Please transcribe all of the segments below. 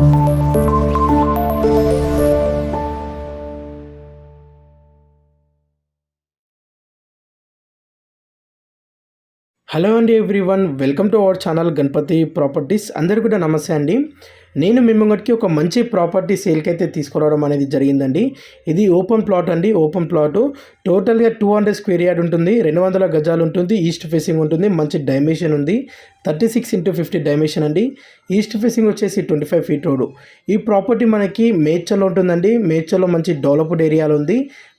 Thank you. Hello అండి everyone welcome to our channel Ganapathi properties. అందరికీ కూడా నమస్తే అండి. నేను మిమ్మల్ని ఒక మంచి ప్రాపర్టీ సేల్కి అయితే తీసుకురావడం అనేది జరిగిందండి. ఇది ఓపెన్ ప్లాట్ అండి ఓపెన్ ప్లాట్. టోటల్గా టూ హండ్రెడ్ స్క్వేర్ యార్డ్ ఉంటుంది రెండు వందల గజాలు ఉంటుంది ఈస్ట్ ఫేసింగ్ ఉంటుంది మంచి డైమెన్షన్ ఉంది. Thirty six into fifty dimension అండి. ఈస్ట్ ఫేసింగ్ వచ్చేసి ట్వంటీ ఫైవ్ ఫీట్ రోడ్. ఈ ప్రాపర్టీ మనకి మేడ్చల్లో ఉంటుందండి. మేడ్చల్లో మంచి డెవలప్డ్ ఏరియాలో ఉంది.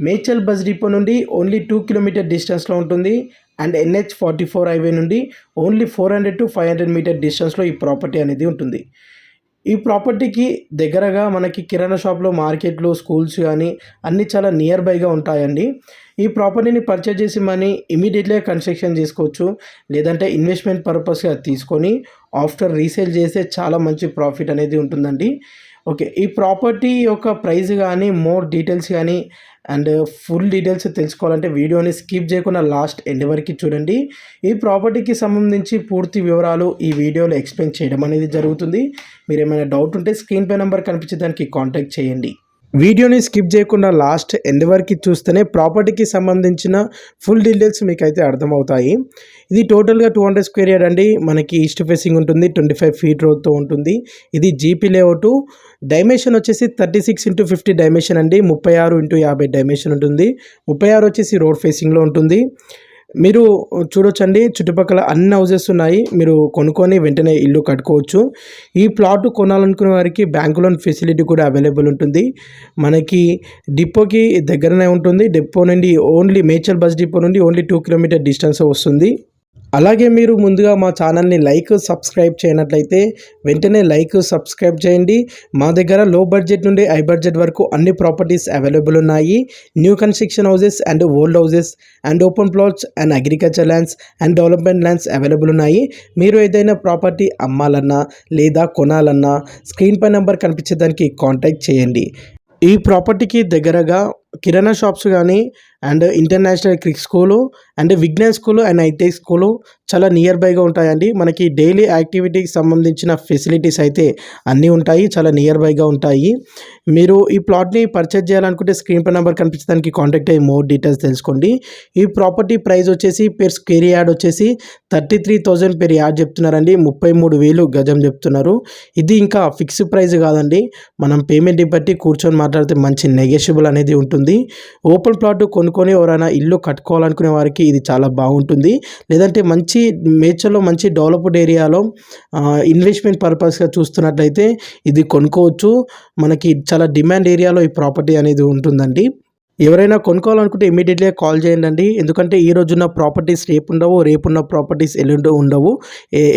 మేడ్చల్ బస్ డిపో నుండి ఓన్లీ టూ కిలోమీటర్ డిస్టెన్స్లో ఉంటుంది. And NH forty four highway నుండి only four hundred to five hundred metre డిస్టెన్స్లో ఈ ప్రాపర్టీ అనేది ఉంటుంది. ఈ ప్రాపర్టీకి దగ్గరగా మనకి కిరాణా షాప్లో మార్కెట్లు స్కూల్స్ కానీ అన్నీ చాలా నియర్ బైగా ఉంటాయండి. ఈ ప్రాపర్టీని పర్చేజ్ చేసి మనీ ఇమీడియట్గా కన్స్ట్రక్షన్ చేసుకోవచ్చు. లేదంటే ఇన్వెస్ట్మెంట్ పర్పస్గా తీసుకొని ఆఫ్టర్ రీసేల్ చేస్తే చాలా మంచి ప్రాఫిట్ అనేది ఉంటుందండి. ఓకే ఈ ప్రాపర్టీ యొక్క ప్రైస్ కానీ మోర్ డీటెయిల్స్ కానీ అండ్ ఫుల్ డీటెయిల్స్ తెలుసుకోవాలంటే వీడియోని స్కిప్ చేయకుండా లాస్ట్ ఎండ్ వరకు చూడండి. ఈ ప్రాపర్టీకి సంబంధించి పూర్తి వివరాలు ఈ వీడియోలో ఎక్స్ప్లెయిన్ చేయడం అనేది జరుగుతుంది. మీరు ఏమైనా డౌట్ ఉంటే స్క్రీన్ పై నెంబర్ కనిపించే దానికి కాంటాక్ట్ చేయండి. వీడియోని స్కిప్ చేయకుండా లాస్ట్ ఎండ్ వరకు చూస్తేనే ప్రాపర్టీకి సంబంధించిన ఫుల్ డీటెయిల్స్ మీకు అయితే అర్థమవుతాయి. ఇది టోటల్గా టూ హండ్రెడ్ స్క్వేర్ యార్డ్ అండి. మనకి ఈస్ట్ ఫేసింగ్ ఉంటుంది ట్వంటీ ఫైవ్ ఫీట్ రోడ్తో ఉంటుంది. ఇది జీపీ లేఅవుట్. డైమెన్షన్ వచ్చేసి thirty six into fifty dimension అండి. ముప్పై ఆరు ఇంటూ యాభై డైమెన్షన్ ఉంటుంది. ముప్పై ఆరు వచ్చేసి రోడ్ ఫేసింగ్లో ఉంటుంది. మీరు చూడొచ్చండి చుట్టుపక్కల అన్ని హౌజెస్ ఉన్నాయి. మీరు కొనుక్కొని వెంటనే ఇల్లు కట్టుకోవచ్చు. ఈ ప్లాట్ కొనాలనుకునే వారికి బ్యాంకు లోన్ ఫెసిలిటీ కూడా అవైలబుల్ ఉంటుంది. మనకి డిపోకి దగ్గరనే ఉంటుంది. డిపో నుండి ఓన్లీ మేచల్ బస్ డిపో నుండి ఓన్లీ టూ కిలోమీటర్ డిస్టెన్స్ వస్తుంది. అలాగే మీరు ముందుగా మా ఛానల్ని లైక్ సబ్స్క్రైబ్ చేయనట్లయితే వెంటనే లైక్ సబ్స్క్రైబ్ చేయండి. మా దగ్గర లో బడ్జెట్ నుండి హై బడ్జెట్ వరకు అన్ని ప్రాపర్టీస్ అవైలబుల్ ఉన్నాయి. New construction houses and old houses and open plots and agriculture lands and development lands available ఉన్నాయి. మీరు ఏదైనా ప్రాపర్టీ అమ్మాలన్నా లేదా కొనాలన్నా స్క్రీన్ పై నెంబర్ కనిపించేదానికి కాంటాక్ట్ చేయండి. ఈ ప్రాపర్టీకి దగ్గరగా కిరాణా షాప్స్ కానీ and international Crick school and Vignan school and IT school చాలా నియర్ బైగా ఉంటాయండి. మనకి డైలీ యాక్టివిటీకి సంబంధించిన ఫెసిలిటీస్ అయితే అన్నీ ఉంటాయి చాలా నియర్ బైగా ఉంటాయి. మీరు ఈ ప్లాట్ని పర్చేజ్ చేయాలనుకుంటే స్క్రీన్ పై నెంబర్ కనిపించడానికి కాంటాక్ట్ అయ్యి మోర్ డీటెయిల్స్ తెలుసుకోండి. ఈ ప్రాపర్టీ ప్రైస్ వచ్చేసి పెర్ స్క్వేర్ యార్డ్ వచ్చేసి thirty three thousand per yard చెప్తున్నారండి. ముప్పై మూడు వేలు గజం చెప్తున్నారు. ఇది ఇంకా ఫిక్స్ ప్రైస్ కాదండి. మనం పేమెంట్ బట్టి కూర్చొని మాట్లాడితే మంచి నెగెషియబుల్ అనేది ఉంటుంది. ఓపెన్ ప్లాట్ కొనుక్కొని ఎవరైనా ఇల్లు కట్టుకోవాలనుకునే వారికి ఇది చాలా బాగుంటుంది. లేదంటే మంచి మేచర్లో మంచి డెవలప్డ్ ఏరియాలో ఇన్వెస్ట్మెంట్ పర్పస్గా చూస్తున్నట్లయితే ఇది కొనుక్కోవచ్చు. మనకి చాలా డిమాండ్ ఏరియాలో ఈ ప్రాపర్టీ అనేది ఉంటుందండి. ఎవరైనా కొనుక్కోవాలనుకుంటే ఇమీడియట్గా కాల్ చేయండి ఎందుకంటే ఈ రోజున్న ప్రాపర్టీస్ రేపు ఉండవు రేపున్న ప్రాపర్టీస్ ఎల్లుండి ఉండవు.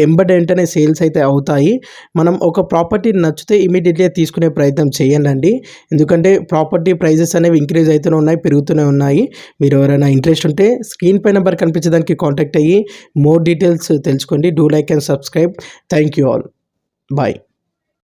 ఎంబడి వెంటనే సేల్స్ అయితే అవుతాయి. మనం ఒక ప్రాపర్టీ నచ్చితే ఇమీడియట్గా తీసుకునే ప్రయత్నం చేయండి ఎందుకంటే ప్రాపర్టీ ప్రైజెస్ అనేవి ఇంక్రీజ్ అవుతూనే ఉన్నాయి పెరుగుతూనే ఉన్నాయి. మీరు ఎవరైనా ఇంట్రెస్ట్ ఉంటే స్క్రీన్ పై నెంబర్ కనిపించేదానికి కాంటాక్ట్ అయ్యి మోర్ డీటెయిల్స్ తెలుసుకోండి. Do like and subscribe thank you all bye